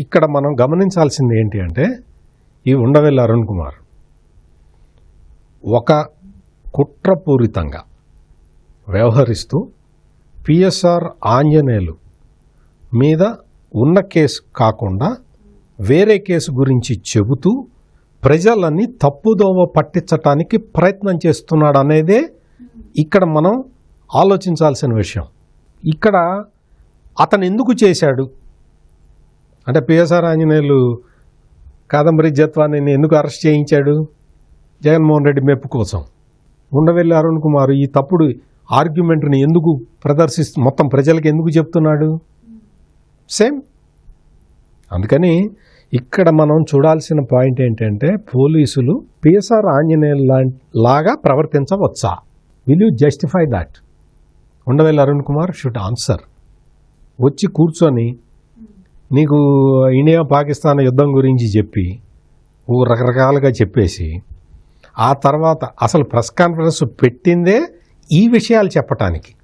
ఇక్కడ మనం గమనించాల్సింది ఏంటి అంటే ఈ ఉండవెల్లి అరుణ్ కుమార్ ఒక కుట్రపూరితంగా వ్యవహరిస్తూ పిఎస్ఆర్ ఆంజనేయులు మీద ఉన్న కేసు కాకుండా వేరే కేసు గురించి చెబుతూ ప్రజలని తప్పుదోవ పట్టించటానికి ప్రయత్నం చేస్తున్నాడు అనేదే ఇక్కడ మనం ఆలోచించాల్సిన విషయం. ఇక్కడ అతను ఎందుకు చేశాడు? అంటే పిఎస్ఆర్ ఆంజనేయులు కాదంబరి జత్వాన్ని ఎందుకు అరెస్ట్ చేయించాడు? జగన్మోహన్ రెడ్డి మెప్పు కోసం. ఉండవెల్లి అరుణ్ కుమార్ ఈ తప్పుడు ఆర్గ్యుమెంట్ని ఎందుకు ప్రదర్శిస్తూ మొత్తం ప్రజలకు ఎందుకు చెప్తున్నాడు? సేమ్. అందుకని ఇక్కడ మనం చూడాల్సిన పాయింట్ ఏంటంటే పోలీసులు పిఎస్ఆర్ ఆంజనేయులు లాగా ప్రవర్తించవచ్చా? Will you justify that? Undavalli Arun Kumar should answer. వచ్చి కూర్చొని నీకు ఇండియా పాకిస్తాన్ యుద్ధం గురించి చెప్పి ఓ రకరకాలుగా చెప్పేసి ఆ తర్వాత అసలు ప్రెస్ కాన్ఫరెన్స్ పెట్టిందే ఈ విషయాలు చెప్పటానికి.